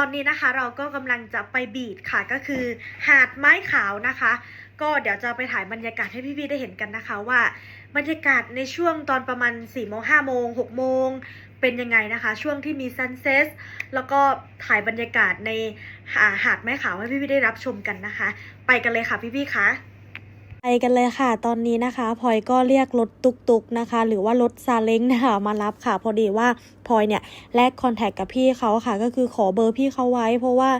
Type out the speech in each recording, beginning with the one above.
อนนี้นะคะเราก็กำลังจะไปบีดค่ะก็คือหาดไม้ขาวนะคะ ก็เดี๋ยวจะไปถ่ายบรรยากาศให้พี่ๆได้เห็นกันนะคะว่า บรรยากาศในช่วงตอนประมาณ4ี่โมงห้าโมงหกโมงเป็นยังไงนะคะ ช่วงที่มีซันเซ็ตแล้วก็ถ่ายบรรยากาศในหาดไม้ขาวให้พี่ๆได้รับชมกันนะคะ ไปกันเลยค่ะพี่ๆคะ ไปกันเลยค่ะ ตอนนี้นะคะพลอยก็เรียกรถตุกๆนะคะ หรือว่ารถซาเล้งนะคะมารับค่ะ พอดีว่าพลอยเนี่ยแลกคอนแทคกับพี่เขาค่ะ ก็คือขอเบอร์พี่เขาไว้ เพราะว่า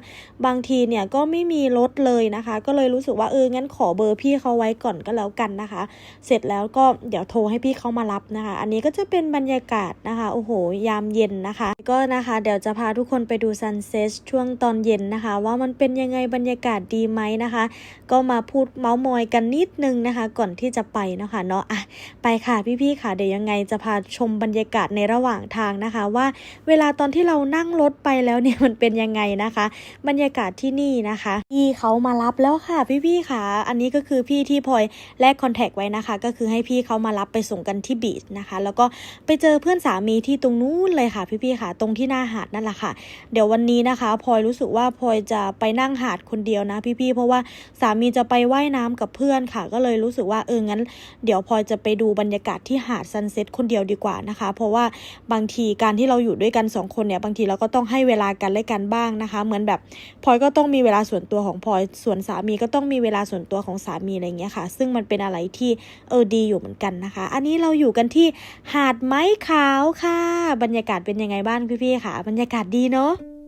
บางทีเนี่ยก็ไม่มีรถเลยนะคะ ก็เลยรู้สึกว่าเอองั้นขอเบอร์พี่เขาไว้ก่อนก็แล้วกันนะคะ เสร็จแล้วก็เดี๋ยวโทรให้พี่เขามารับนะคะ อันนี้ก็จะเป็นบรรยากาศนะคะโอ้โห ยามเย็นนะคะ ก็นะคะเดี๋ยวจะพาทุกคนไปดูซันเซ็ตช่วงตอนเย็นนะคะ ว่ามันเป็นยังไงบรรยากาศดีไหมนะคะ ก็มาพูดเมาส์มอยกันนิดนึงนะคะ ก่อนที่จะไปเนาะคะเนาะอะไปค่ะพี่ๆค่ะ เดี๋ยวยังไงจะพาชมบรรยากาศในระหว่างทางนะคะ ว่าเวลาตอนที่เรานั่งรถไปแล้วเนี่ยมันเป็นยังไงนะคะ บรรยากาศที่นี่นะคะพี่เขามารับแล้วค่ะพี่ๆค่ะ อันนี้ก็คือพี่ที่พลอยแลกคอนแทคไว้นะคะ ก็คือให้พี่เขามารับไปส่งกันที่บีชนะคะ แล้วก็ไปเจอเพื่อนสามีที่ตรงนู้นเลยค่ะ พี่ๆค่ะ ตรงที่หน้าหาดนั่นแหละค่ะ เดี๋ยววันนี้นะคะพลอยรู้สึกว่าพลอยจะไปนั่งหาดคนเดียวนะ พี่ๆเพราะว่าสามีจะไปไว่ายน้ำกับเพื่อนค่ะก็เลยรู้สึกว่าเอองั้น เดี๋ยวพลอยจะไปดูบรรยากาศที่หาดซันเซ็ตคนเดียวดีกว่านะคะ เพราะว่าบางทีการที่เราอยู่ด้วยกันสองคนเนี่ยบางทีเราก็ต้องให้เวลากันและกันบ้างนะคะ เหมือนแบบพลอยก็ต้องมีเวลาส่วนตัวของพลอยส่วนสามีก็ต้องมีเวลาส่วนตัวของสามีอะไรเงี้ยค่ะ ซึ่งมันเป็นอะไรที่เออดีอยู่เหมือนกันนะคะ อันนี้เราอยู่กันที่หาดไม้ขาวค่ะ บรรยากาศเป็นยังไงบ้างพี่ๆค่ะ บรรยากาศดีเนาะ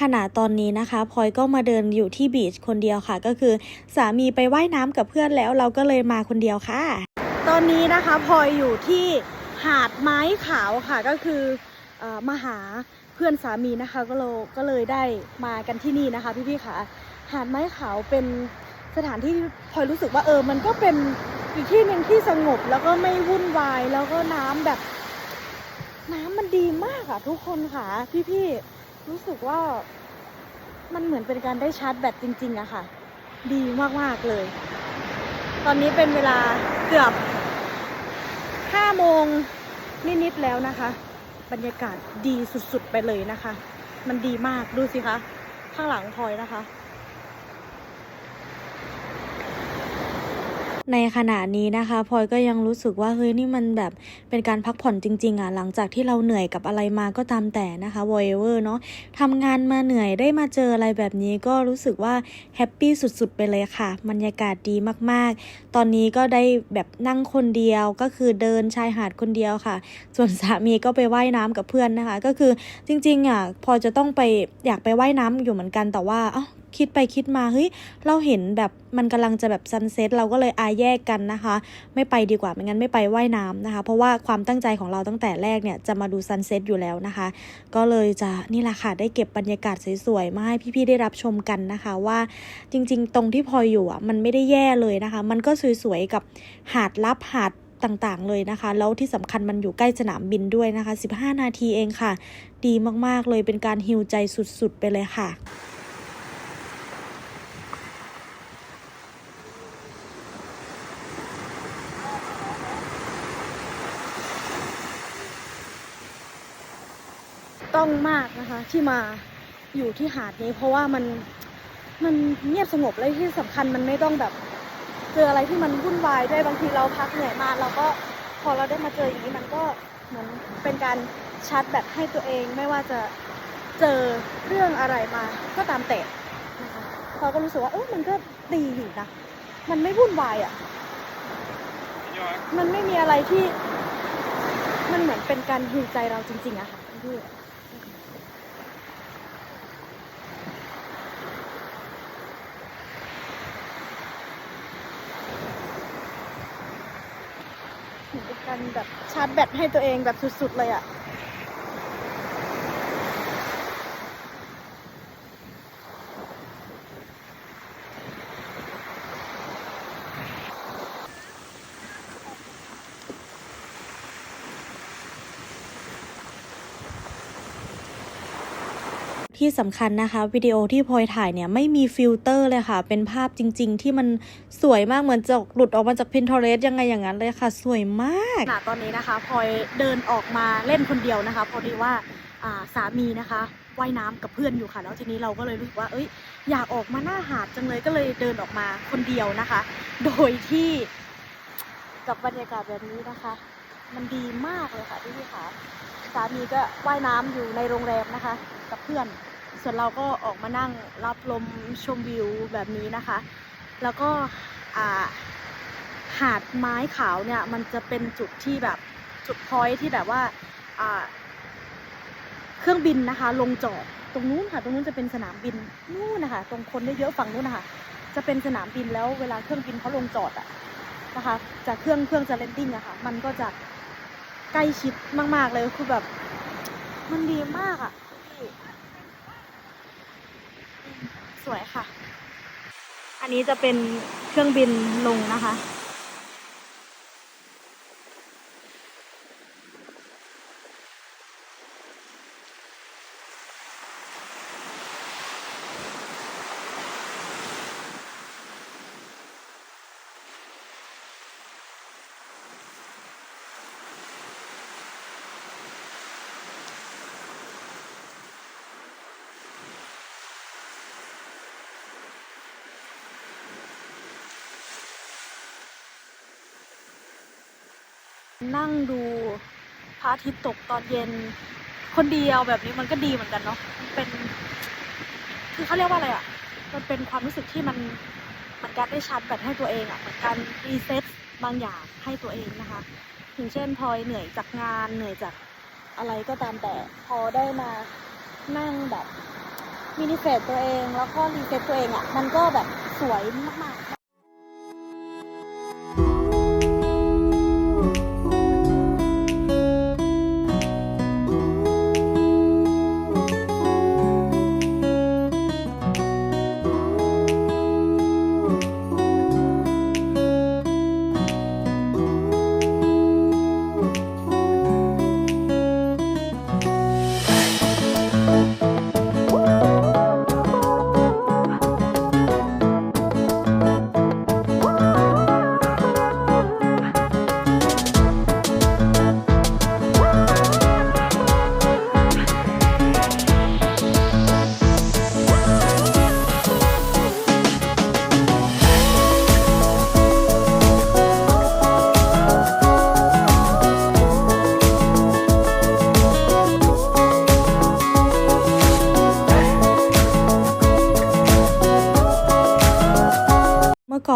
ขณะตอนนี้นะคะพลอยก็มาเดินอยู่ที่บีชคนเดียวค่ะ ก็คือสามีไปไว่ายน้ำกับเพื่อนแล้วเราก็เลยมาคนเดียวค่ะ ตอนนี้นะคะพลอยอยู่ที่หาดไม้ขาวค่ะก็คืออมาหาเพื่อนสามีนะคะก็เลยก็เลยได้มากันที่นี่นะคะพี่ๆค่ะ หาดไม้ขาวเป็นสถานที่พลอยรู้สึกว่าเออมันก็เป็นอีกที่หนึ่งที่สงบแล้วก็ไม่วุ่นวายแล้วก็น้ำแบบ น้ำมันดีมากอะทุกคนค่ะพี่ๆ รู้สึกว่ามันเหมือนเป็นการได้ชาร์จแบตจริง ๆอะค่ะ ดีมาก ๆ เลย ตอนนี้เป็นเวลาเกือบ5โมงนิด ๆ แล้วนะคะ บรรยากาศดีสุด ๆ ไปเลยนะคะ มันดีมากดูสิคะ ข้างหลังพลอยนะคะ ในขณะนี้นะคะพลอยก็ยังรู้สึกว่าเฮ้ยนี่มันแบบเป็นการพักผ่อนจริงๆอะหลังจากที่เราเหนื่อยกับอะไรมาก็ตามแต่นะคะวอยเวอร์เนาะทำงานมาเหนื่อยได้มาเจออะไรแบบนี้ก็รู้สึกว่าแฮปปี้สุดๆไปเลยค่ะบรรยากาศดีมากๆ ตอนนี้ก็ได้แบบนั่งคนเดียวก็คือเดินชายหาดคนเดียวค่ะ ส่วนสามีก็ไปไว่ายน้ำกับเพื่อนนะคะ ก็คือจริงๆอะพอจะต้องไปอยากไปไว่ายน้ำอยู่เหมือนกันแต่ว่าอ้า คิดไปคิดมาเฮ้ยเราเห็นแบบมันกำลังจะแบบซันเซ็ตเราก็เลยอาแยกกันนะคะ ไม่ไปดีกว่าไม่งั้นไม่ไปว่ายน้ำนะคะ เพราะว่าความตั้งใจของเราตั้งแต่แรกเนี่ยจะมาดูซันเซ็ตอยู่แล้วนะคะ ก็เลยจะนี่แหละค่ะได้เก็บบรรยากาศสวยๆมาให้พี่ๆได้รับชมกันนะคะว่าจริงๆ ตรงที่พลอยอยู่อะมันไม่ได้แย่เลยนะคะ มันก็สวยๆกับหาดลับหาดต่างๆ เลยนะคะ แล้วที่สำคัญมันอยู่ใกล้สนามบินด้วยนะคะ 15 นาทีเองค่ะ ดีมากๆเลยเป็นการฮิวใจสุดๆ ไปเลยค่ะ ต้องมากนะคะ ที่มาอยู่ที่หาดนี้เพราะว่ามันมันเงียบสงบและที่สำคัญมันไม่ต้องแบบเจออะไรที่มันวุ่นวายด้วยบางทีเราพักเหนื่อยมาเราก็พอเราได้มาเจออย่างนี้มันก็เหมือนเป็นการชาร์จแบตให้ตัวเองไม่ว่าจะเจอเรื่องอะไรมาก็ตามแต่นะคะพอก็รู้สึกว่าเออมันก็ดีอยู่นะมันไม่วุ่นวายอะ่ะมันไม่มีอะไรที่มันเหมือนเป็นการฮิวใจเราจริงๆอะค่ะพี่ การแบบชาร์จแบตให้ตัวเองแบบสุดๆเลยอะ่ะ ที่สำคัญนะคะวิดีโอที่พลอยถ่ายเนี่ยไม่มีฟิลเตอร์เลยค่ะ เป็นภาพจริง ๆ ที่มันสวยมากเหมือนจะหลุดออกมาจาก Pinterest ยังไงอย่างนั้นเลยค่ะ สวยมากตอนนี้นะคะพลอยเดินออกมาเล่นคนเดียวนะคะพอดีว่าสามีนะคะว่ายน้ำกับเพื่อนอยู่ค่ะ แล้วทีนี้เราก็เลยรู้สึกว่าเอ้ยอยากออกมาหน้าหาดจังเลยก็เลยเดินออกมาคนเดียวนะคะ โดยที่กับบรรยากาศแบบนี้นะคะ มันดีมากเลยค่ะพี่พี่ค่ะสามีก็ว่ายน้ำอยู่ในโรงแรมนะคะ กับเพื่อน ส่วนเราก็ออกมานั่งรับลมชมวิวแบบนี้นะคะ แล้วก็หาดไม้ขาวเนี่ยมันจะเป็นจุดที่แบบจุดพอยที่แบบว่าเครื่องบินนะคะ ลงจอดตรงนู้นค่ะตรงนู้นจะเป็นสนามบินนู่นนะคะตรงคนเยอะๆฝั่งนู้นนะคะจะเป็นสนามบินแล้วเวลาเครื่องบินเขาลงจอดอะนะคะจากเครื่องเครื่องจะเลนดิ้งอะค่ะ มันก็จะใกล้ชิดมาก ๆเลยคือแบบ มันดีมากอะพี่ ส วยค่ะ อันนี้จะเป็นเครื่องบินลงนะคะ นั่งดูพระอาทิตย์ตกตอนเย็น คนเดียวแบบนี้มันก็ดีเหมือนกันเนาะมันเป็น คือเขาเรียกว่าอะไรอะ่ะ มันเป็นความรู้สึกที่มันมือนการได้ชาร์จแบตให้ตัวเองอะ่ะเหมือนการรีเซ็ตบางอย่างให้ตัวเองนะคะถึงเช่นพลอยเหนื่อยจากงานเหนื่อยจากอะไรก็ตามแต่พอได้มานั่งแบบมินิเฟสตัวเองแล้วก็รีเซ็ตตัวเองอะ่ะ มันก็แบบสวยมากๆ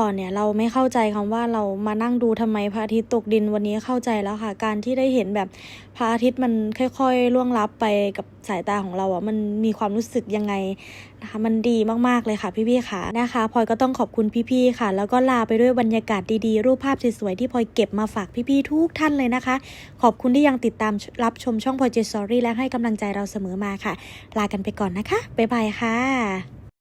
ก่อนเนี่ยเราไม่เข้าใจคำว่าเรามานั่งดูทำไมพระอาทิตย์ตกดินวันนี้เข้าใจแล้วค่ะ การที่ได้เห็นแบบพระอาทิตย์มันค่อยๆล่วงลับไปกับสายตาของเราอะมันมีความรู้สึกยังไงนะคะมันดีมากๆเลยค่ะพี่ๆค่ะนะคะพลอยก็ต้องขอบคุณพี่ๆค่ะ แล้วก็ลาไปด้วยบรรยากาศดีๆ รูปภาพสวยๆที่พลอยเก็บมาฝากพี่ๆทุกท่านเลยนะคะ ขอบคุณที่ยังติดตามรับชมช่องพลอยเจสตอรี่และให้กำลังใจเราเสมอมาค่ะ ลากันไปก่อนนะคะบ๊ายบายค่ะ